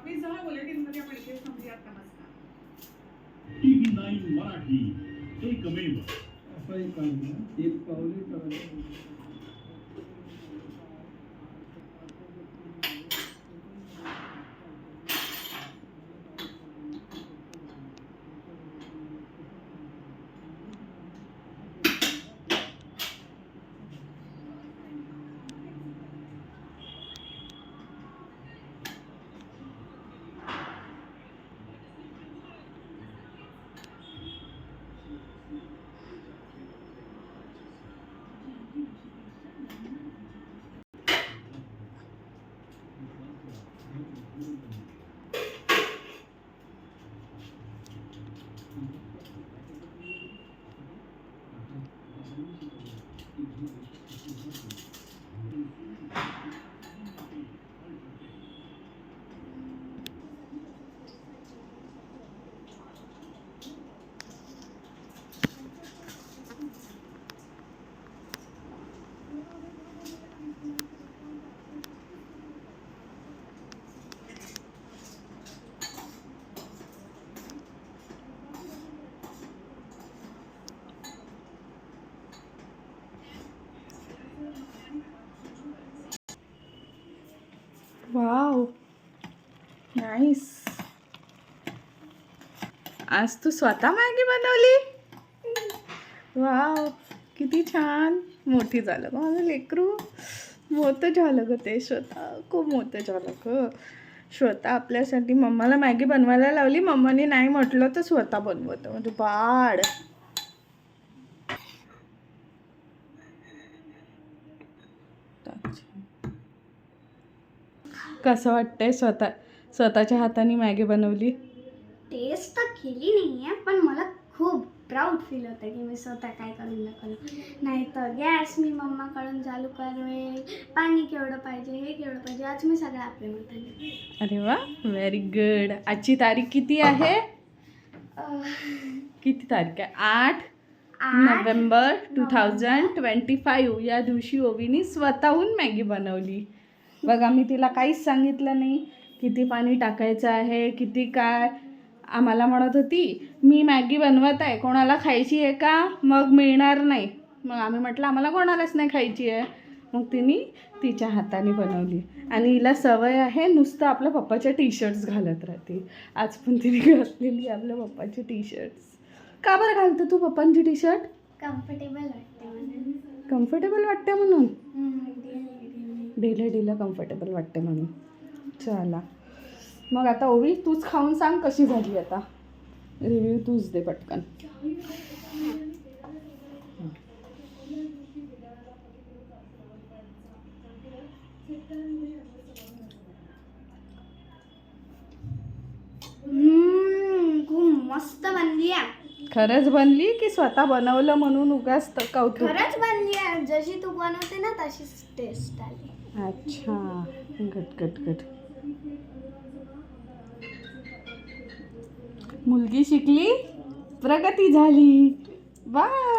या बातमीसह बुलेटिनमध्ये आपण इथे थांबूयात. नमस्कार. टीव्ही नाईन मराठी एकमेव. ना एक पावले वाव. नाईस आज तू स्वतः मॅगी बनवली? वाव किती छान. मोठी झालं ग माझं लेकरू. मोठं झालं ग ते स्वतः खूप मोठं झालं ग. श्वेता आपल्यासाठी मम्माला मॅगी बनवायला लावली. मम्माने नाही म्हटलं तर स्वतः बनवतं. म्हणजे बाळ. कसं वाटतंय स्वतः स्वतःच्या हाताने मॅगी बनवली? टेस्ट तर केली नाही आहे पण मला खूप प्राऊड फील होतं की मी स्वतः काय करून दाखवलं नाही तर गॅस मी मम्माकडून चालू करवे पाणी केवढं पाहिजे हे केवढं पाहिजे आज मी सगळं आपल्या मताने अरे वा व्हेरी गुड आजची तारीख किती आहे? किती तारीख आहे? आठ November two thousand twenty five या दिवशी ओवीनी स्वतःहून मॅगी बनवली. बघा मी तिला काहीच सांगितलं नाही. किती पाणी टाकायचं आहे किती काय. आम्हाला म्हणत होती मी मॅगी बनवत आहे कोणाला खायची आहे का? मग मिळणार नाही. मग आम्ही म्हटलं आम्हाला कोणालाच नाही खायची आहे. मग तिने तिच्या हाताने बनवली. आणि हिला सवय आहे नुसतं आपल्या पप्पाच्या टी शर्ट्स घालत राहते. आज पण तिने घातलेली आपल्या पप्पाची टी शर्ट्स का बरं घालते तू पप्पांची टी शर्ट कम्फर्टेबल वाटते कम्फर्टेबल वाटते म्हणून. ढिलं ढिलं कम्फर्टेबल वाटते म्हणून. चला. मग आता ओवी तूच खाऊन सांग कशी झाली आता? रिव्ह्यू तूच दे पटकन. हम्म, खूप मस्त बनली आहे. खरंच बनली की स्वतः बनवलं म्हणून उगाच कौतुक. खरंच बनली आहे. जशी तू बनवते ना तशीच टेस्ट आली. अच्छा. गट गट गट. मुलगी शिकली? प्रगती झाली. वा